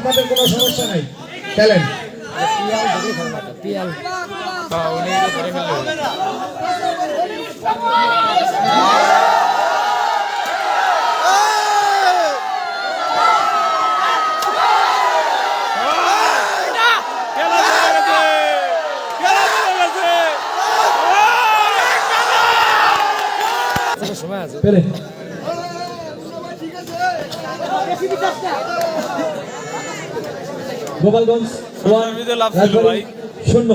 আপনাদের কোনো সমস্যা নাই। খেলেন খেলা চলে গেছে খেলা চলে গেছে পেলেন গোপালগঞ্জ শূন্য।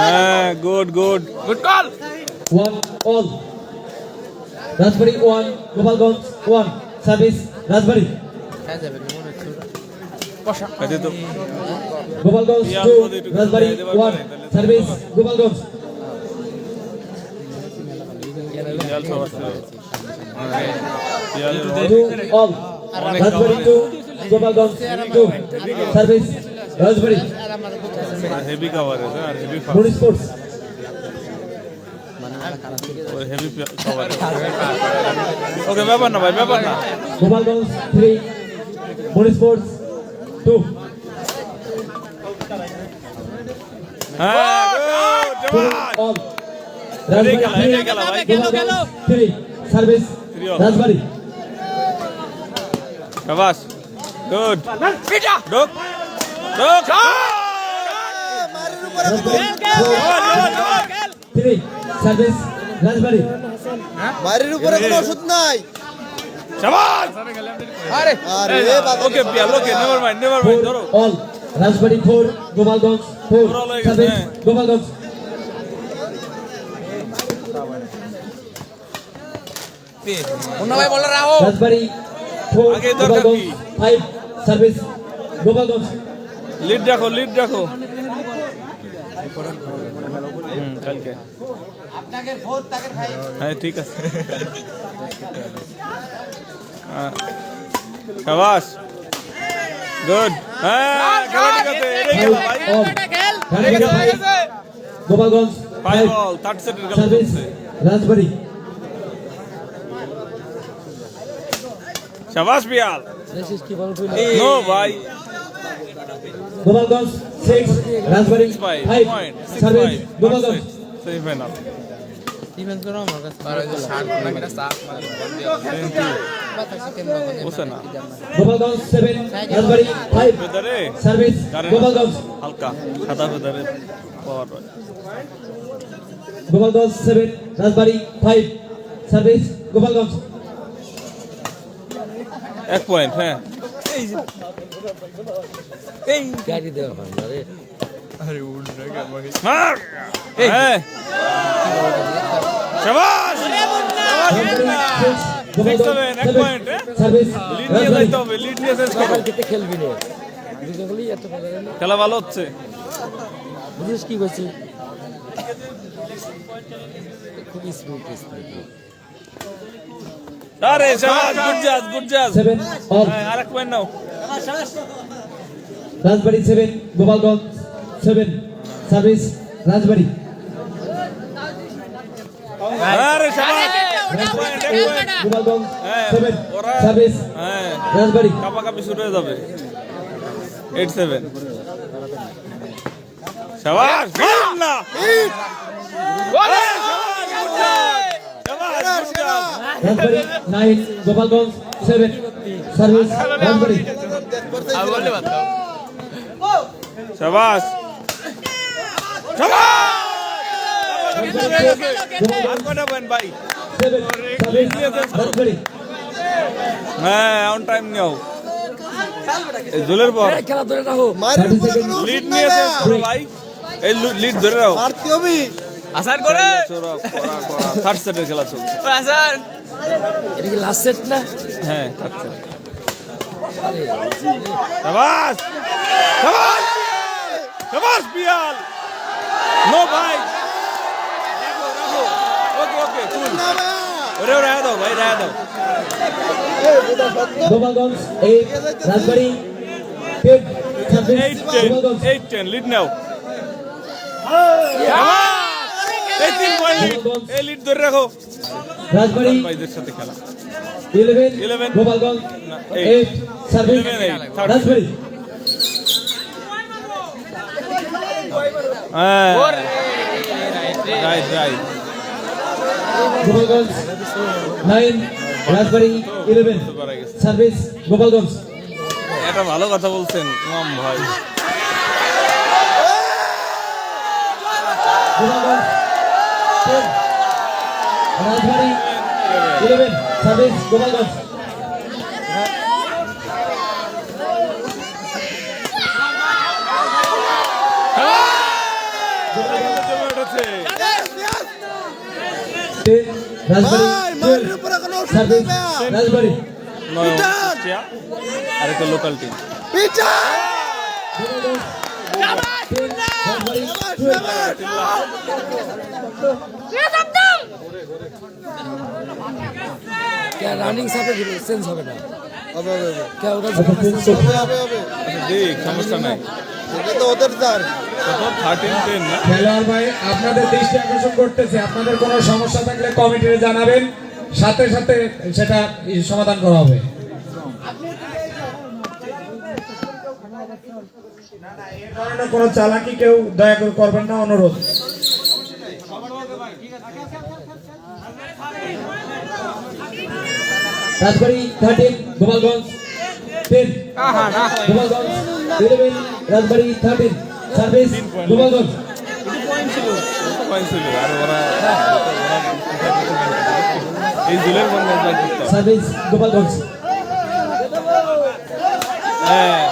হ্যাঁ good good good call one all Rajbari one Gopalganj one service Rajbari. Gopalganj two Rajbari one service Gopalganj. ইয়াল সব সার্ভিস রাজবাড়ী হেভি কভার আর heavy moon sports heavy cover okay ব্যাপার না ভাই ব্যাপার না Gopalganj three moon sports two হ্যাঁ good, two জবান। All এটাই রাজবাড়ী খেলা, থ্রি এটাই খেলা ভাই। Gopalganj three service Three all. Rajbari শাবাশ good ডুক ডুক থ্রি সার্ভিস রাজবাড়ী বাড়ির উপরে কোনো ওষুধ নাই শাবাশ আরে বাবা okay Piyal okay never mind never mind ধরো। All Rajbari four Gopalganj four Four all হয়ে গেছে, সার্ভিস হ্যাঁ। Gopalganj Rajbari four Gopalganj five service Gopalganj lead রাখো লিড রাখো কালকে হ্যাঁ ঠিক আছে হ্যাঁ। গুড হ্যাঁ হয়ে গোপালগঞ্জ ফাইভ বল থার্ড সেটের রাজবাড়ী শাবাশ পিয়াল নো ভাই Gopalganj six Rajbari five five point service Gopalganj semifinal বুঝছে না গোপালগঞ্জ সেভেন রাজবাড়ী ফাইভ ভেতরে সার্ভিস গোপালগঞ্জ হালকা সাদা ভেতরে power Gopalganj seven Rajbari five service Gopalganj এক পয়েন্ট হ্যাঁ। মার! হ্যাঁ। শাবাশ! এক সেভেন point, হ্যাঁ? সার্ভিস। লিড নিয়ে রাজবাড়ী যাইতে হবে লিড নিয়ে খেলবি না। খেলা ভালো হচ্ছে। বুঝিস কি করছি? খুব স্মুথ স্মুথ আরে শাবাশ গুড জাজ গুড জাজ সেভেন অল হ্যাঁ আরেক পয়েন্ট নাও। রাজবাড়ী সেভেন গোপালগঞ্জ সেভেন সার্ভিস রাজবাড়ী। আরে শাবাশ গোপালগঞ্জ হ্যাঁ, সেভেন সার্ভিস হ্যাঁ রাজবাড়ী। কাপাকাপি শুরু হয়ে যাবে। এইট সেভেন শাবাশ না আরে, শাবাশ, good job! শাবাশ, good job! Rajbari nine Gopalganj seven service Rajbari হ্যাঁ অন টাইম নিও। এই জুলের পর। খেলা ধরে রাখো। লিড ওষুধ নাই নিয়ে না শেষ করো ভাই। এই লিড ধরে রাখো। আসার করে। থার্ড সেটের খেলা চলছে। এটা কি লাস্ট সেট না? হ্যাঁ থার্ড সেট শাবাশ শাবাশ শাবাশ পিয়াল! নো ভাই। ওকে ওকে কুল ওরে ওরে দাও ভাই রায়া দাও Gopalganj eight Rajbari eight ten eight ten lead নাও। এই তিন পয়েন্ট লিড এই লিড ধরে রাখো। রাজবাড়ী ভাইদের সাথে খেলা। ইলেভেন 11 গোপালগঞ্জ না, এইট সার্ভিস 11 eight, রাজবাড়ি। হ্যাঁ। Right right Gopalganj nine Rajbari eleven পারা গেছে। সার্ভিস গোপালগঞ্জ। এটা ভালো কথা বলছেন মাম ভাই। গোপালগঞ্জ রাজবাড়ি ইলেভেন সার্ভিস গোপালগঞ্জ জমে উঠেছে টেন রাজবাড়ি ভাই মারির উপরে কোনো ওষুধ নাই সার্ভিস ভাইয়া রাজবাড়ি নয় পিটান! কুষ্টিয়া আর একটা লোকাল টিম রাজবাড়ি রানিং সাপে চেঞ্জ হবে না। হবে হবে কে ওটা আচ্ছা হবে। হবে হবে দেখ সমস্যা নাই। এটা তো ওদের থার্টিন খেলোয়াড় ভাই আপনাদের দৃষ্টি আকর্ষণ করতেছে। আপনাদের কোনো সমস্যা থাকলে কমিটিতে জানাবেন। সাথে সাথে সেটা সমাধান করা হবে। কোনো চালাকি কেউ দয়া করে করবেন না, অনুরোধ। Rajbari thirteen Gopalganj Rajbari thirteen service Gopalganj. Service Gopalganj. হ্যাঁ।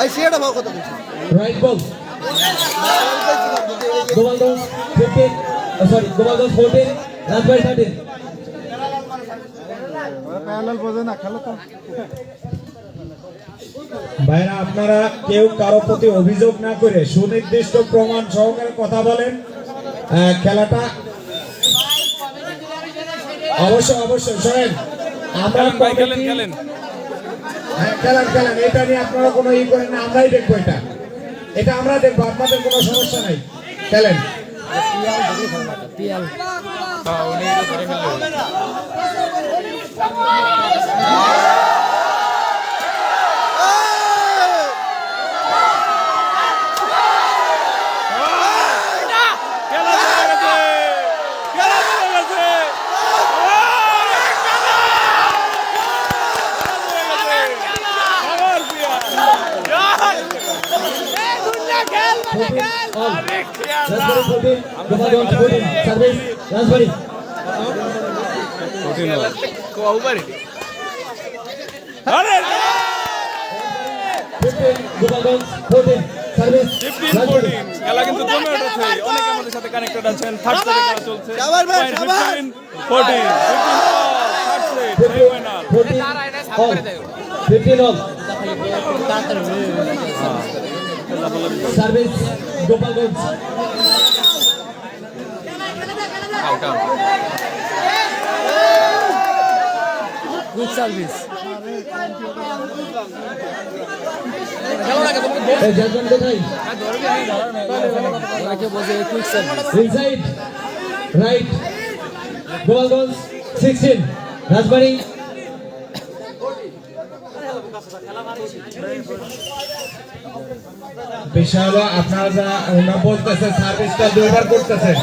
আইসিয়াটা ভালো কথা কইছে রাইট বল Gopalganj fifteen sorry Gopalganj fourteen Rajbari thirteen ভাইরা আপনারা কেউ কারও প্রতি অভিযোগ না করে সুনির্দিষ্ট প্রমাণ সহকারে কথা বলেন। খেলাটা অবশ্যই অবশ্যই শোনেন। আমরা খেলেন ভাই খেলেন খেলেন। হ্যাঁ, খেলেন খেলেন। এটা নিয়ে আপনারা কোনো ই করেন না আমরাই দেখব এটা। এটা আমরা দেখব আপনাদের কোনো সমস্যা নাই। খেলেন। পিয়াল খেলা চলে গেছে খেলা চলে গেছে আবার Piya fourteen all Rajbari fourteen Gopalganj fourteen service Rajbari আরে fifteen Gopalganj fourteen service fifteen Rajbari fourteen খেলা কিন্তু জমে উঠেছে অনেকে আমাদের সাথে কানেক্টেড আছেন থার্ড সেটে খেলা চলছে fourteen fifteen fifteen service Gopalganj. Quick service right Gopalganj sixteen Rajbari. বিষয় হলো আপনারা যা ওনা বলতেছে সার্ভিসটা দুইবার করতেছেন।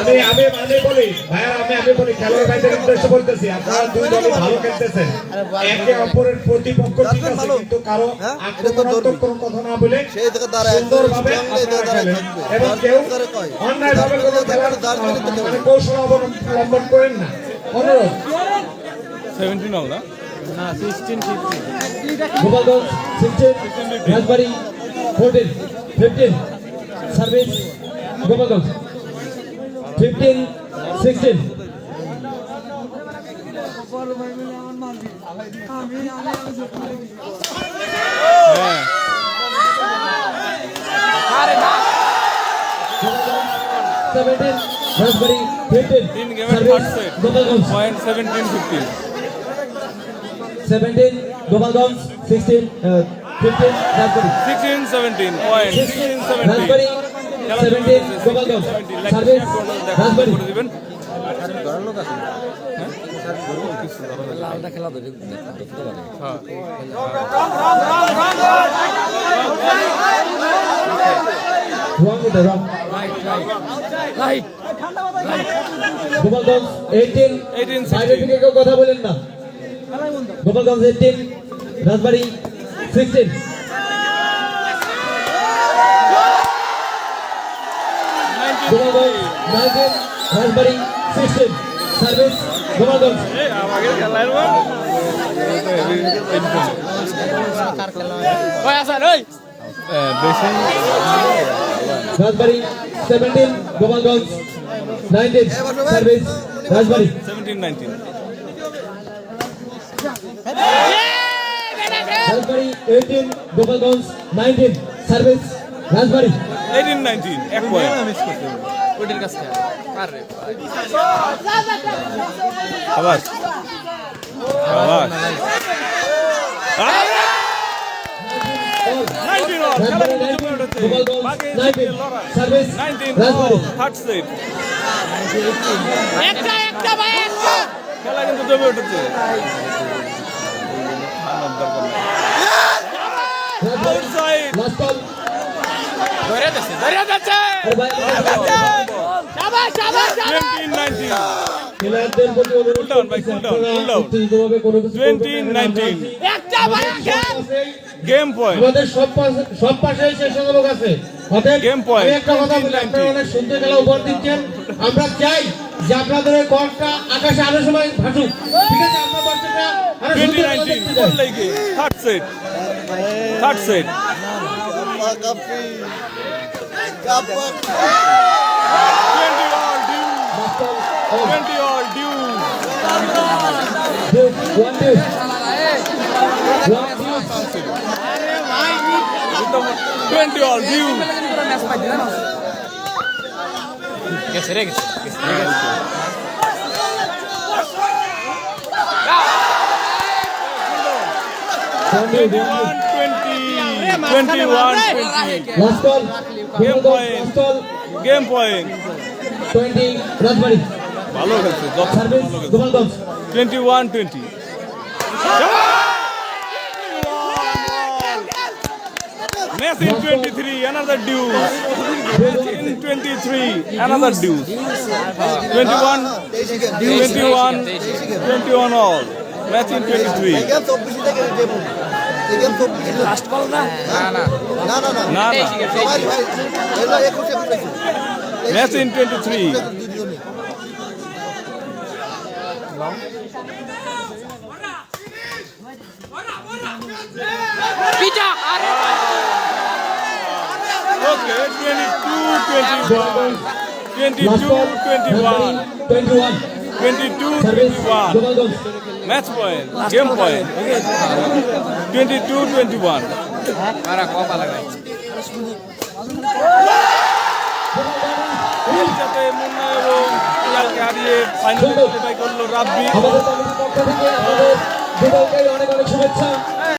আমি আমি আমি বলি ভাইয়া আমি আমি বলি খেলোয়াড় ভাইদের উদ্দেশ্যে বলতেছি আপনারা দুই দলই ভালো খেলতেছেন। একে অপরের প্রতিপক্ষ ঠিক আছে কিন্তু কারও হ্যাঁ, এটা তো আক্রমণাত্মক কোনো কথা না বলে সেই থেকে দাঁড়ায় সুন্দরভাবে। এবং কেউ। অন্যায়ভাবে কোনো খেলার মানে। কৌশল অবলম্বন করেন না। অনুরোধ। সেভেন্টিন হল না? Gopalganj sixteen Rajbari fourteen fifteen service Gopalganj. Fifteen sixteen seventeen Rajbari fifteen set Gopalganj. Point seventeen fifteen seventeen Gopalganj sixteen fifteen Rajbari sixteen seventeen point sixteen Rajbari seventeen Gopalganj service Rajbari লালটা খেলা ধরে দেখতে পারে হ্যাঁ wrong এটা wrong right right right Gopalganj eighteen 18, বাইরে থেকে কেউ কথা বলেন না। Gopalganj eighteen Rajbari sixteen Rajbari sixteen service Gopalganj. Rajbari seventeen Gopalganj nineteen service Rajbari. Seventeen nineteen Rajbari eighteen Gopalganj nineteen service Rajbari eighteen nineteen এক point আবার আবার খেলা কিন্তু জমে উঠেছে গেম পয়েন্ট আমাদের সব পাশে সব পাশে আছে। অতএব. একটা কথা বলি আপনারা অনেক সুন্দর খেলা উপহার দিচ্ছেন। আমরা চাই যে আপনাদের এই কর্কটা আকাশে আরও সময় ভাসুক। ঠিক আছে আমরা দর্শকরা আরও সুন্দর নাইনটিন দেখতে চাই third set third set কাপি cup twenty all deuce ball, out. Twenty all deuce Two, one, two. One, two. Twenty all deuce One, two, one, twenty twenty twenty. Game point 20 Rajbari ভালো খেলছে। Gopalganj twenty one twenty Messi in 23, another deuce. Messi in 23, another deuce. 21, 21, 21 all. Messi in 23. Game চব্বিশ থেকে game এই game চব্বিশ last ball না না না না না না সবাই ভাই এলো একুশে ফুটেছে Okay, 22, 21. 22, last ball 21. 21 22, service 21. Gopalganj Match point, game point. 22, 21. যাতে মুন্না এবং ইয়ালকে হারিয়ে ফাইনালে কোয়ালিফাই করল রাব্বি আমাদের কমিটির পক্ষ থেকে আমাদের দুদলকে অনেক অনেক শুভেচ্ছা